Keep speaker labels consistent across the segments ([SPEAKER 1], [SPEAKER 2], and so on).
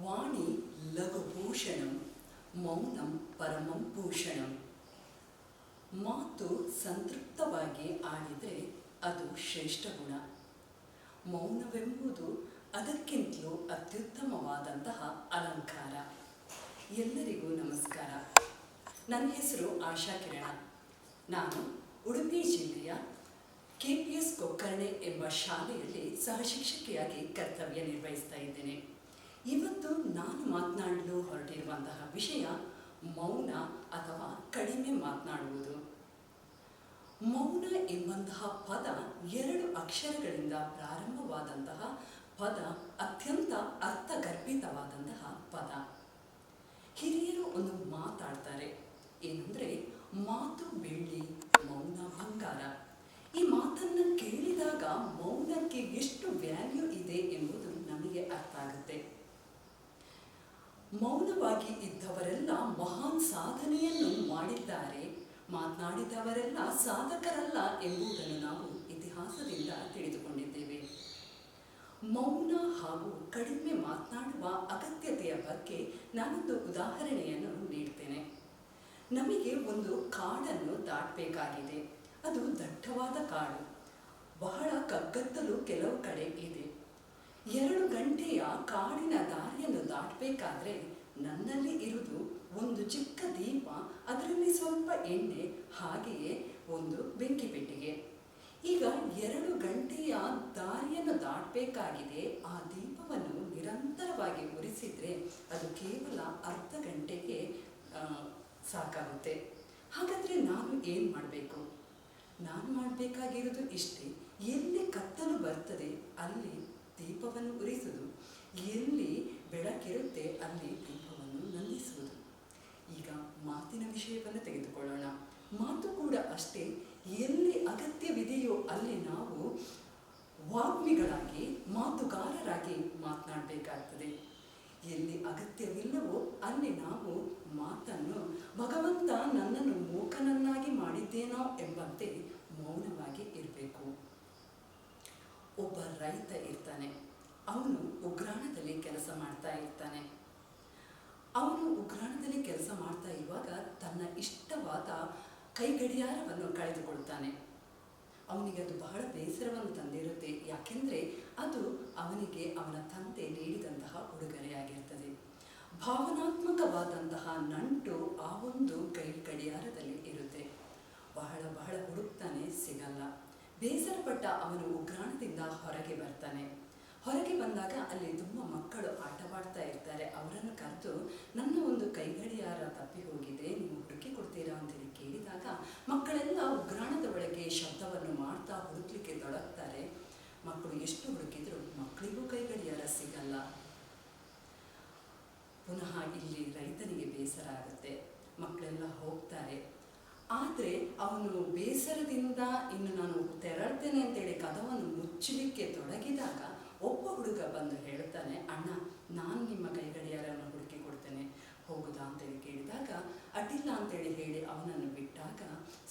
[SPEAKER 1] ವಾಣಿ ಲಘುಭೂಷಣಂ, ಮೌನಂ ಪರಮಂ ಭೂಷಣಂ. ಮಾತು ಸಂತೃಪ್ತವಾಗಿ ಆಡಿದರೆ ಅದು ಶ್ರೇಷ್ಠ ಗುಣ. ಮೌನವೆಂಬುದು ಅದಕ್ಕಿಂತಲೂ ಅತ್ಯುತ್ತಮವಾದಂತಹ ಅಲಂಕಾರ. ಎಲ್ಲರಿಗೂ ನಮಸ್ಕಾರ. ನನ್ನ ಹೆಸರು ಆಶಾ ಕಿರಣ. ನಾನು ಉಡುಪಿ ಜಿಲ್ಲೆಯ ಕೆ ಪಿ ಎಸ್ ಕೊಕ್ಕರ್ಣೆ ಎಂಬ ಶಾಲೆಯಲ್ಲಿ ಸಹಶಿಕ್ಷಕಿಯಾಗಿ ಕರ್ತವ್ಯ ನಿರ್ವಹಿಸ್ತಾ ಇದ್ದೇನೆ. ಇವತ್ತು ನಾನು ಮಾತನಾಡಲು ಹೊರಟಿರುವಂತಹ ವಿಷಯ ಮೌನ ಅಥವಾ ಕಡಿಮೆ ಮಾತನಾಡುವುದು. ಮೌನ ಎಂಬಂತಹ ಪದ ಎರಡು ಅಕ್ಷರಗಳಿಂದ ಪ್ರಾರಂಭವಾದಂತಹ ಪದ ಅತ್ಯಂತ ಅರ್ಥಗರ್ಭಿತವಾದಂತಹ ಪದ. ಹಿರಿಯರು ಒಂದು ಮಾತಾಡ್ತಾರೆ, ಏನಂದ್ರೆ ಮಾತು ಬೆಳ್ಳಿ, ಮೌನ ಬಂಗಾರ. ಈ ಮಾತನ್ನು ಕೇಳಿದಾಗ ಮೌನಕ್ಕೆ ಎಷ್ಟು ವ್ಯಾಲ್ಯೂ ಇದೆ ಎಂಬುದು ನಮಗೆ ಅರ್ಥ ಆಗುತ್ತೆ. ಮೌನವಾಗಿ ಇದ್ದವರೆಲ್ಲ ಮಹಾನ್ ಸಾಧನೆಯನ್ನು ಮಾಡಿದ್ದಾರೆ. ಮಾತನಾಡಿದವರೆಲ್ಲ ಸಾಧಕರಲ್ಲ ಎಂಬುದನ್ನು ನಾವು ಇತಿಹಾಸದಿಂದ ತಿಳಿದುಕೊಂಡಿದ್ದೇವೆ. ಮೌನ ಹಾಗೂ ಕಡಿಮೆ ಮಾತನಾಡುವ ಅಗತ್ಯತೆಯ ಬಗ್ಗೆ ನಾನೊಂದು ಉದಾಹರಣೆಯನ್ನು ನೀಡ್ತೇನೆ. ನಮಗೆ ಒಂದು ಕಾಡನ್ನು ದಾಟಬೇಕಾಗಿದೆ. ಅದು ದಟ್ಟವಾದ ಕಾಡು. ಬಹಳ ಕಗ್ಗತ್ತಲು ಕೆಲವು ಕಡೆ ಇದೆ. ಎರಡು ಗಂಟೆಯ ಕಾಡಿನ ದಾರಿಯನ್ನು ದಾಟಬೇಕಾದ್ರೆ ನನ್ನಲ್ಲಿ ಇರುವುದು ಒಂದು ಚಿಕ್ಕ ದೀಪ, ಅದರಲ್ಲಿ ಸ್ವಲ್ಪ ಎಣ್ಣೆ, ಹಾಗೆಯೇ ಒಂದು ಬೆಂಕಿ ಪೆಟ್ಟಿಗೆ. ಈಗ ಎರಡು ಗಂಟೆಯ ದಾರಿಯನ್ನು ದಾಟಬೇಕಾಗಿದೆ. ಆ ದೀಪವನ್ನು ನಿರಂತರವಾಗಿ ಉರಿಸಿದ್ರೆ ಅದು ಕೇವಲ ಅರ್ಧ ಗಂಟೆಗೆ ಸಾಕಾಗುತ್ತೆ. ಹಾಗಾದ್ರೆ ನಾನು ಏನು ಮಾಡಬೇಕು? ನಾನು ಮಾಡಬೇಕಾಗಿರೋದು ಇಷ್ಟೇ. ಎಲ್ಲಿ ಕತ್ತಲು ಬರ್ತದೆ, ಅಲ್ಲಿ ದೀಪವನ್ನು ಉರಿಸುವುದು ಎಲ್ಲಿ ಬೆಳಕಿರುತ್ತೆ ಅಲ್ಲಿ ದೀಪವನ್ನು ನಂದಿಸುವುದು. ಈಗ ಮಾತಿನ ವಿಷಯವನ್ನು ತೆಗೆದುಕೊಳ್ಳೋಣ. ಮಾತು ಕೂಡ ಅಷ್ಟೇ, ಎಲ್ಲಿ ಅಗತ್ಯವಿದೆಯೋ ಅಲ್ಲಿ ನಾವು ವಾಗ್ಮಿಗಳಾಗಿ, ಮಾತುಗಾರರಾಗಿ ಮಾತನಾಡಬೇಕಾಗ್ತದೆ. ಎಲ್ಲಿ ಅಗತ್ಯವಿಲ್ಲವೋ ಅಲ್ಲಿ ನಾವು ಮಾತನ್ನು, ಭಗವಂತ ನನ್ನನ್ನು ಮೂಕನನ್ನಾಗಿ ಮಾಡಿದ್ದೇನೋ ಎಂಬಂತೆ ಮೌನವಾಗಿ ಇರಬೇಕು. ಒಬ್ಬ ರೈತ ಇರ್ತಾನೆ. ಅವನು ಉಗ್ರಾಣದಲ್ಲಿ ಕೆಲಸ ಮಾಡ್ತಾ ಇರ್ತಾನೆ. ಅವನು ಉಗ್ರಾಣದಲ್ಲಿ ಕೆಲಸ ಮಾಡ್ತಾ ಇರುವಾಗ ತನ್ನ ಇಷ್ಟವಾದ ಕೈಗಡಿಯಾರವನ್ನು ಕಳೆದುಕೊಳ್ತಾನೆ. ಅವನಿಗೆ ಅದು ಬಹಳ ಬೇಸರವನ್ನು ತಂದಿರುತ್ತೆ. ಯಾಕೆಂದರೆ ಅದು ಅವನಿಗೆ ಅವನ ತಂದೆ ನೀಡಿದಂತಹ ಉಡುಗೊರೆಯಾಗಿರ್ತದೆ. ಭಾವನಾತ್ಮಕವಾದಂತಹ ನಂಟು ಆ ಒಂದು ಕೈ ಗಡಿಯಾರದಲ್ಲಿ ಇರುತ್ತೆ. ಬಹಳ ಬಹಳ ಹುಡುಕ್ತಾನೆ, ಸಿಗಲ್ಲ. ಬೇಸರಪಟ್ಟ ಅವನು ಉಗ್ರಾಣದಿಂದ ಹೊರಗೆ ಬರ್ತಾನೆ. ಹೊರಗೆ ಬಂದಾಗ ಅಲ್ಲಿ ತುಂಬ ಮಕ್ಕಳು ಆಟವಾಡ್ತಾ ಇರ್ತಾರೆ. ಅವರನ್ನು ಕರೆದು, ನನ್ನ ಒಂದು ಕೈಗಡಿಯಾರ ತಪ್ಪಿ ಹೋಗಿದೆ, ನೀವು ಹುಡುಕಿ ಕೊಡ್ತೀರಾ? ಅಂತೇಳಿ ಕೇಳಿದಾಗ ಮಕ್ಕಳೆಲ್ಲ ಉಗ್ರಾಣದ ಒಳಗೆ ಶಬ್ದವನ್ನು ಮಾಡ್ತಾ ಹುಡುಕ್ಲಿಕ್ಕೆ ತೊಡಗ್ತಾರೆ. ಮಕ್ಕಳು ಎಷ್ಟು ಹುಡುಕಿದ್ರು ಮಕ್ಕಳಿಗೂ ಕೈಗಡಿಯಾರ ಸಿಗಲ್ಲ. ಪುನಃ ಇಲ್ಲಿ ರೈತನಿಗೆ ಬೇಸರ ಆಗುತ್ತೆ. ಮಕ್ಕಳೆಲ್ಲ ಹೋಗ್ತಾರೆ. ಆದರೆ ಅವನು ಬೇಸರದಿಂದ ಇನ್ನು ನಾನು ತೆರಳ್ತೇನೆ ಅಂತೇಳಿ ಕದವನ್ನು ಮುಚ್ಚಲಿಕ್ಕೆ ತೊಡಗಿದಾಗ ಒಬ್ಬ ಹುಡುಗ ಬಂದು ಹೇಳ್ತಾನೆ ಅಣ್ಣ, ನಾನು ನಿಮ್ಮ ಕೈಗಡಿಯಾರನ್ನು ಹುಡುಕಿ ಕೊಡ್ತೇನೆ, ಹೋಗುದಾ ಅಂತೇಳಿ ಕೇಳಿದಾಗ ಅಡ್ಡಿಲ್ಲ ಅಂತೇಳಿ ಹೇಳಿ ಅವನನ್ನು ಬಿಟ್ಟಾಗ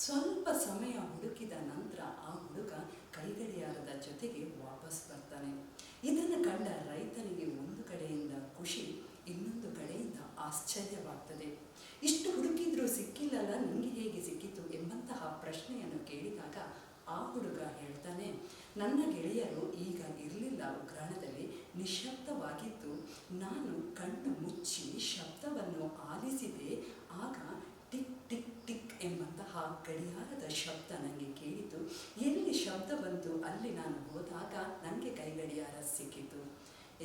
[SPEAKER 1] ಸ್ವಲ್ಪ ಸಮಯ ಹುಡುಕಿದ ನಂತರ ಆ ಹುಡುಗ ಕೈಗಡಿಯಾರದ ಜೊತೆಗೆ ವಾಪಸ್ ಬರ್ತಾನೆ. ಇದನ್ನು ಕಂಡ ರೈತನಿಗೆ ಒಂದು ಕಡೆಯಿಂದ ಖುಷಿ, ಇನ್ನೊಂದು ಕಡೆಯಿಂದ ಆಶ್ಚರ್ಯವಾಗ್ತದೆ. ಇಷ್ಟು ಹುಡುಕಿದ್ರೂ ಸಿಕ್ಕಿಲ್ಲಲ್ಲ ನಿಮಗೆ ಹೇಗೆ ಸಿಕ್ಕಿತು ಎಂಬಂತಹ ಪ್ರಶ್ನೆಯನ್ನು ಕೇಳಿದಾಗ ಆ ಹುಡುಗ ಹೇಳ್ತಾನೆ, ನನ್ನ ಗೆಳೆಯರು ಈಗ ಇರಲಿಲ್ಲ ಉಗ್ರಾಣದಲ್ಲಿ ನಿಶಬ್ದವಾಗಿದ್ದು ನಾನು ಕಣ್ಣು ಮುಚ್ಚಿ ಶಬ್ದವನ್ನು ಆಲಿಸಿದೆ, ಆಗ ಟಿಕ್ ಟಿಕ್ ಟಿಕ್ ಎಂಬಂತಹ ಗಡಿಯಾರದ ಶಬ್ದ ನನಗೆ ಕೇಳಿತು. ಎಲ್ಲಿ ಶಬ್ದ ಬಂತು ಅಲ್ಲಿ ನಾನು ಹೋದಾಗ ನನಗೆ ಕೈಗಡಿಯಾರ ಸಿಕ್ಕಿತು.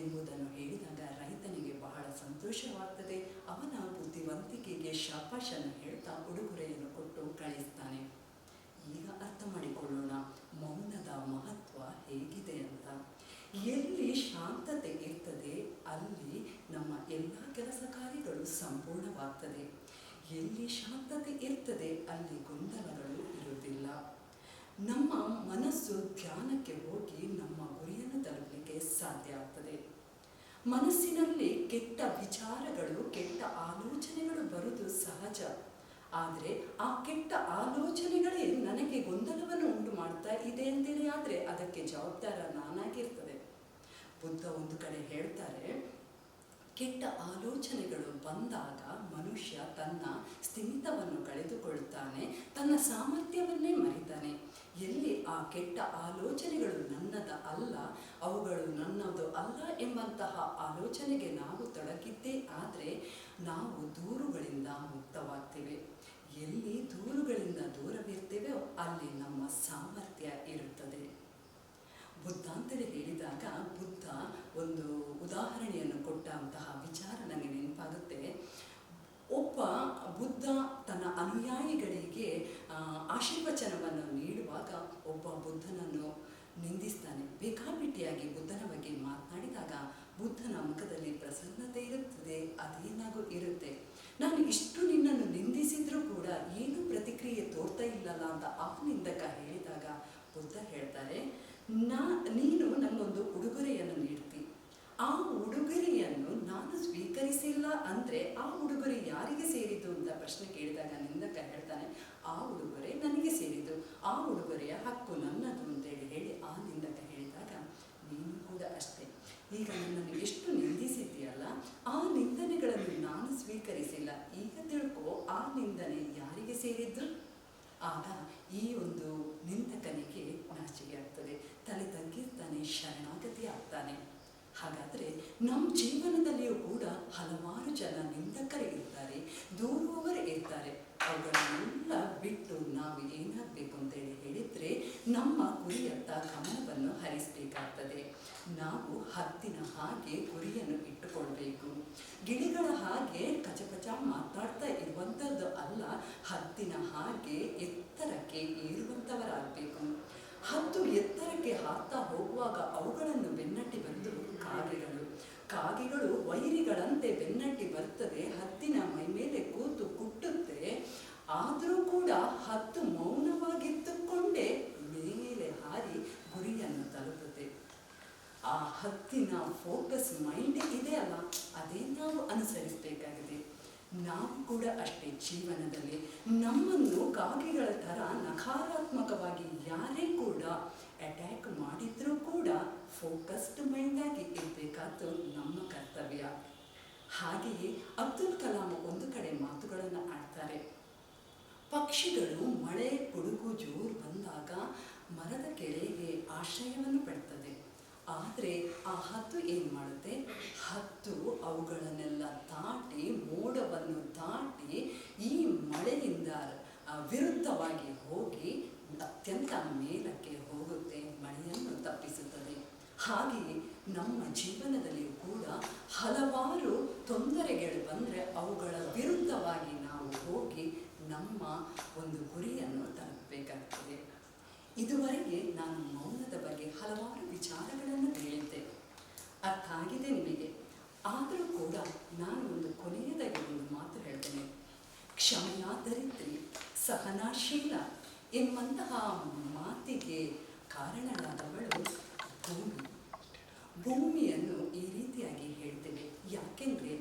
[SPEAKER 1] ಎಂಬುದನ್ನು ಹೇಳಿದಾಗ ರೈತನಿಗೆ ಬಹಳ ಸಂತೋಷವಾಗ್ತದೆ. ಅವನ ಬುದ್ಧಿವಂತಿಕೆಗೆ ಶಾಪಾಶನ್ನು ಹೇಳ್ತಾ ಉಡುಗೊರೆಯನ್ನು ಕೊಟ್ಟು ಕಳಿಸ್ತಾನೆ. ಈಗ ಅರ್ಥ ಮಾಡಿಕೊಳ್ಳೋಣ, ಮೌನದ ಮಹತ್ವ ಹೇಗಿದೆ ಅಂತ. ಎಲ್ಲಿ ಶಾಂತತೆ ಇರ್ತದೆ, ಅಲ್ಲಿ ನಮ್ಮ ಎಲ್ಲ ಕೆಲಸ ಕಾರ್ಯಗಳು ಸಂಪೂರ್ಣವಾಗ್ತದೆ. ಎಲ್ಲಿ ಶಾಂತತೆ ಇರ್ತದೆ, ಅಲ್ಲಿ ಗೊಂದಲಗಳು ಮನಸ್ಸು ಧ್ಯಾನಕ್ಕೆ ಹೋಗಿ ನಮ್ಮ ಗುರಿಯನ್ನು ತಲುಪಲಿಕ್ಕೆ ಸಾಧ್ಯ ಆಗ್ತದೆ. ಮನಸ್ಸಿನಲ್ಲಿ ಕೆಟ್ಟ ವಿಚಾರಗಳು, ಕೆಟ್ಟ ಆಲೋಚನೆಗಳು ಬರುವುದು ಸಹಜ. ಆದರೆ ಆ ಕೆಟ್ಟ ಆಲೋಚನೆಗಳೇ ನನಗೆ ಗೊಂದಲವನ್ನು ಉಂಟು ಮಾಡ್ತಾ ಇದೆ ಅಂತೇಳಿ ಆದರೆ ಅದಕ್ಕೆ ಜವಾಬ್ದಾರ ನಾನಾಗಿರ್ತದೆ. ಬುದ್ಧ ಒಂದು ಕಡೆ ಹೇಳ್ತಾರೆ, ಕೆಟ್ಟ ಆಲೋಚನೆಗಳು ಬಂದಾಗ ಮನುಷ್ಯ ತನ್ನ ಸ್ಥಿಮಿತವನ್ನು ಕಳೆದುಕೊಳ್ಳುತ್ತಾನೆ ತನ್ನ ಸಾಮರ್ಥ್ಯವನ್ನೇ ಮರಿತಾನೆ. ಎಲ್ಲಿ ಆ ಕೆಟ್ಟ ಆಲೋಚನೆಗಳು ನನ್ನದ ಅಲ್ಲ, ಅವುಗಳು ನನ್ನದು ಅಲ್ಲ ಎಂಬಂತಹ ಆಲೋಚನೆಗೆ ನಾವು ತೊಡಗಿದ್ದೇ ಆದರೆ ನಾವು ದೂರುಗಳಿಂದ ಮುಕ್ತವಾಗ್ತೇವೆ. ಎಲ್ಲಿ ದೂರುಗಳಿಂದ ದೂರವಿರ್ತೇವೋ ಅಲ್ಲಿ ನಮ್ಮ ಸಾಮರ್ಥ್ಯ ಇರುತ್ತದೆ. ಬುದ್ಧ ಅಂತೇಳಿ ಹೇಳಿದಾಗ ಬುದ್ಧ ಒಂದು ಉದಾಹರಣೆಯನ್ನು ಕೊಟ್ಟಂತಹ ವಿಚಾರ ನನಗೆ ನೆನಪಾಗುತ್ತೆ. ಒಬ್ಬ ಬುದ್ಧ ತನ್ನ ಅನುಯಾಯಿಗಳಿಗೆ ಆಶೀರ್ವಚನವನ್ನು ನೀಡುವಾಗ ಒಬ್ಬ ಬುದ್ಧನನ್ನು ನಿಂದಿಸ್ತಾನೆ. ಬೇಕಾಬಿಟ್ಟಿಯಾಗಿ ಬುದ್ಧನ ಬಗ್ಗೆ ಮಾತನಾಡಿದಾಗ ಬುದ್ಧನ ಮುಖದಲ್ಲಿ ಪ್ರಸನ್ನತೆ ಇರುತ್ತದೆ ಅದೇನಾಗೂ ಇರುತ್ತೆ. ನಾನು ಇಷ್ಟು ನಿನ್ನನ್ನು ನಿಂದಿಸಿದ್ರೂ ಕೂಡ ಏನು ಪ್ರತಿಕ್ರಿಯೆ ತೋರ್ತಾ ಇಲ್ಲಲ್ಲ ಅಂತ ಆ ನಿಂದಕ ಹೇಳಿದಾಗ ಬುದ್ಧ ಹೇಳ್ತಾರೆ, ನಾ, ನೀನು ನನಗೊಂದು ಉಡುಗೊರೆಯನ್ನು ನೀಡ್ತಿ. ಆ ಉಡುಗೊರೆಯನ್ನು ನಾನು ಸ್ವೀಕರಿಸಿಲ್ಲ ಅಂದರೆ ಆ ಉಡುಗೊರೆ ಯಾರಿಗೆ ಸೇರಿತು ಅಂತ ಪ್ರಶ್ನೆ ಕೇಳಿದಾಗ ನಿಂದಕ ಹೇಳ್ತಾನೆ ಆ ಉಡುಗೊರೆ ನನಗೆ ಸೇರಿದ್ದು. ಆ ಉಡುಗೊರೆಯ ಹಕ್ಕು ನನ್ನದು ಅಂತೇಳಿ ಹೇಳಿ ಆ ನಿಂದಕ ಹೇಳಿದಾಗ ನೀನು ಕೂಡ ಅಷ್ಟೇ. ಈಗ ನನ್ನನ್ನು ಎಷ್ಟು ನಿಂದಿಸಿದ್ದೀಯಲ್ಲ, ಆ ನಿಂದನೆಗಳನ್ನು ನಾನು ಸ್ವೀಕರಿಸಿಲ್ಲ. ಈಗ ತಿಳ್ಕೊ, ಆ ನಿಂದನೆ ಯಾರಿಗೆ ಸೇರಿದ್ದು? ಆಗ ಈ ಒಂದು ನಿಂದಕನಿಗೆ ನಾಚಿಕೆ ಆಗ್ತದೆ. ತಲೆ ತಗ್ಗಿರ್ತಾನೆ ಶರಣಾಗತಿ ಆಗ್ತಾನೆ. ಹಾಗಾದರೆ ನಮ್ಮ ಜೀವನದಲ್ಲಿಯೂ ಕೂಡ ಹಲವಾರು ಜನ ನಿಂದಕರೇ ಇರ್ತಾರೆ, ದೂರುವವರೇ ಇರ್ತಾರೆ. ಅವುಗಳನ್ನೆಲ್ಲ ಬಿಟ್ಟು ನಾವು ಏನಾಗಬೇಕು ಅಂತೇಳಿ ಹೇಳಿದರೆ ನಮ್ಮ ಗುರಿಯತ್ತ ಗಮನವನ್ನು ಹರಿಸಬೇಕಾಗ್ತದೆ. ನಾವು ಹತ್ತಿನ ಹಾಗೆ ಗುರಿಯನ್ನು ಇಟ್ಟುಕೊಳ್ಬೇಕು. ಗಿಳಿಗಳ ಹಾಗೆ ಕಚಕಚ ಮಾತಾಡ್ತಾ ಇರುವಂಥದ್ದು ಅಲ್ಲ, ಹತ್ತಿನ ಹಾಗೆ ಎತ್ತರಕ್ಕೆ ಏರುವಂಥವರಾಗಬೇಕು ಹತ್ತು ಎತ್ತರಕ್ಕೆ ಹಾಕ್ತಾ ಹೋಗುವಾಗ ಅವುಗಳನ್ನು ಬೆನ್ನಟ್ಟಿ ಬಂದು ಕಾಗೆಗಳು. ಕಾಗೆಗಳು ವೈರಿಗಳಂತೆ ಬೆನ್ನಟ್ಟಿ ಬರ್ತದೆ, ಹತ್ತಿನ ಮೈ ಮೇಲೆ ಕೂತು ಕುಟ್ಟುತ್ತೆ. ಆದರೂ ಕೂಡ ಹತ್ತು ಮೌನವಾಗಿದ್ದುಕೊಂಡೇ ಮೇಲೆ ಹಾರಿ ಗುರಿಯನ್ನು ತಲುಪುತ್ತೆ. ಆ ಹತ್ತಿನ ಫೋಕಸ್ ಮೈಂಡ್ ಇದೆ ಅಲ್ಲ, ಅದೇ ನಾವು ಅನುಸರಿಸಬೇಕಾಗಿದೆ. ನಾವು ಕೂಡ ಅಷ್ಟೇ ಜೀವನದಲ್ಲಿ ನಮ್ಮನ್ನು ಕಾಗೆಗಳ ಥರ ನಕಾರಾತ್ಮಕವಾಗಿ ಯಾರೇ ಕೂಡ ಅಟ್ಯಾಕ್ ಮಾಡಿದ್ರೂ ಕೂಡ ಫೋಕಸ್ಡ್ ಮೈಂಡಾಗಿ ಇರಬೇಕಾದ್ದು ನಮ್ಮ ಕರ್ತವ್ಯ. ಹಾಗೆಯೇ ಅಬ್ದುಲ್ ಕಲಾಂ ಒಂದು ಕಡೆ ಮಾತುಗಳನ್ನು ಆಡ್ತಾರೆ. ಪಕ್ಷಿಗಳು ಮಳೆ ಗುಡುಗು ಜೋರು ಬಂದಾಗ ಮರದ ಕೆಳಗೆ ಆಶ್ರಯವನ್ನು ಪಡ್ತದೆ. ಆದರೆ ಆ ಹತ್ತು ಏನು ಮಾಡುತ್ತೆ? ಹತ್ತು ಅವುಗಳನ್ನೆಲ್ಲ ದಾಟಿ, ಮೋಡವನ್ನು ದಾಟಿ ಈ ಮಳೆಯಿಂದ ವಿರುದ್ಧವಾಗಿ ಹೋಗಿ ಅತ್ಯಂತ ಮೇಲಕ್ಕೆ ಹೋಗುತ್ತೆ, ಮಳೆಯನ್ನು ತಪ್ಪಿಸುತ್ತದೆ. ಹಾಗೆಯೇ ನಮ್ಮ ಜೀವನದಲ್ಲಿಯೂ ಕೂಡ ಹಲವಾರು ತೊಂದರೆಗಳು ಬಂದರೆ ಅವುಗಳ ವಿರುದ್ಧವಾಗಿ ನಾವು ಹೋಗಿ ನಮ್ಮ ಒಂದು ಗುರಿಯನ್ನು ತಲುಪಬೇಕಾಗ್ತದೆ. ಇದುವರೆಗೆ ನಾನು ಮೌನದ ಬಗ್ಗೆ ಹಲವಾರು ವಿಚಾರಗಳನ್ನು ಹೇಳಿದ್ದೆ. ಅರ್ಥ ಆಗಿದೆ ನಿಮಗೆ. ಆದರೂ ಕೂಡ ನಾನು ಒಂದು ಕೊನೆಯದಾಗಿ ಒಂದು ಮಾತು ಹೇಳ್ತೇನೆ. ಕ್ಷಮೆಯ ದರಿದ್ರಿ, ಸಹನಾಶೀಲ ಎಂಬಂತಹ ಮಾತಿಗೆ ಕಾರಣರಾದವಳು ಭೂಮಿ. ಭೂಮಿಯನ್ನು ಈ ರೀತಿಯಾಗಿ ಹೇಳ್ತೇವೆ ಯಾಕೆಂದರೆ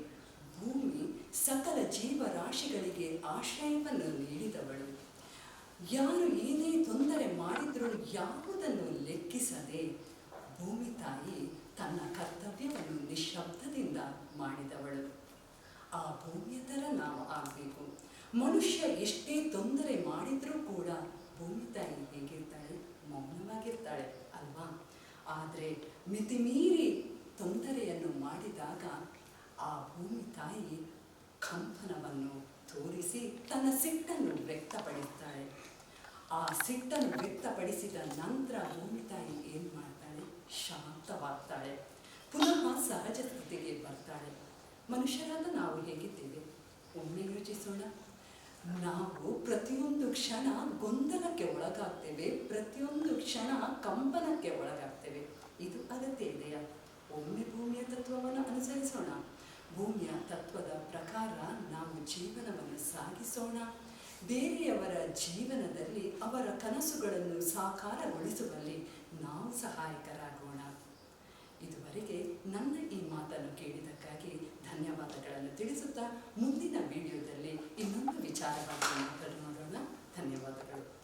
[SPEAKER 1] ಭೂಮಿ ಸಕಲ ಜೀವರಾಶಿಗಳಿಗೆ ಆಶ್ರಯವನ್ನು ನೀಡಿದವಳು. ಯಾರು ಏನೇ ತೊಂದರೆ ಮಾಡಿದರೂ ಯಾವುದನ್ನು ಲೆಕ್ಕಿಸದೆ ಭೂಮಿ ತಾಯಿ ತನ್ನ ಕರ್ತವ್ಯವನ್ನು ನಿಶ್ಶಬ್ದದಿಂದ ಮಾಡಿದವಳು. ಆ ಭೂಮಿಯ ಥರ ನಾವು ಆಗಬೇಕು. ಮನುಷ್ಯ ಎಷ್ಟೇ ತೊಂದರೆ ಮಾಡಿದರೂ ಕೂಡ ಭೂಮಿ ತಾಯಿ ಹೇಗಿರ್ತಾಳೆ? ಮೌನವಾಗಿರ್ತಾಳೆ, ಅಲ್ವಾ? ಆದರೆ ಮಿತಿಮೀರಿ ತೊಂದರೆಯನ್ನು ಮಾಡಿದಾಗ ಆ ಭೂಮಿ ತಾಯಿ ಕಂಪನವನ್ನು ತೋರಿಸಿ ತನ್ನ ಸಿಟ್ಟನ್ನು ವ್ಯಕ್ತಪಡಿಸ್ತಾಳೆ. ಆ ಸಿಟ್ಟನ್ನು ವ್ಯಕ್ತಪಡಿಸಿದ ನಂತರ ಭೂಮಿ ತಾಯಿ ಏನು ಮಾಡ್ತಾಳೆ? ಶಾಂತವಾಗ್ತಾಳೆ. ಪುನಃ ಸಹಜ ಸ್ಥಿತಿಗೆ ಬರ್ತಾಳೆ. ಮನುಷ್ಯರಾದ ನಾವು ಹೇಗಿದ್ದೇವೆ? ಒಮ್ಮೆ ಯೋಚಿಸೋಣ. ನಾವು ಪ್ರತಿಯೊಂದು ಕ್ಷಣ ಗೊಂದಲಕ್ಕೆ ಒಳಗಾಗ್ತೇವೆ, ಪ್ರತಿಯೊಂದು ಕ್ಷಣ ಕಂಪನಕ್ಕೆ ಒಳಗಾಗ್ತೇವೆ. ಇದು ಅಗತ್ಯ ಇದೆಯಾ? ಒಮ್ಮೆ ಭೂಮಿಯ ತತ್ವವನ್ನು ಅನುಸರಿಸೋಣ. ಭೂಮಿಯ ತತ್ವದ ಪ್ರಕಾರ ನಾವು ಜೀವನವನ್ನು ಸಾಗಿಸೋಣ. ಬೇರೆಯವರ ಜೀವನದಲ್ಲಿ ಅವರ ಕನಸುಗಳನ್ನು ಸಾಕಾರಗೊಳಿಸುವಲ್ಲಿ ನಾವು ಸಹಾಯಕರಾಗೋಣ. ಇದುವರೆಗೆ ನನ್ನ ಈ ಮಾತನ್ನು ಕೇಳಿದ್ದಕ್ಕಾಗಿ ಧನ್ಯವಾದಗಳನ್ನು ತಿಳಿಸುತ್ತಾ ಮುಂದಿನ ವಿಡಿಯೋದಲ್ಲಿ ಇನ್ನೊಂದು ವಿಚಾರವಾಗಿ ಮಾತನಾಡೋಣ. ಧನ್ಯವಾದಗಳು.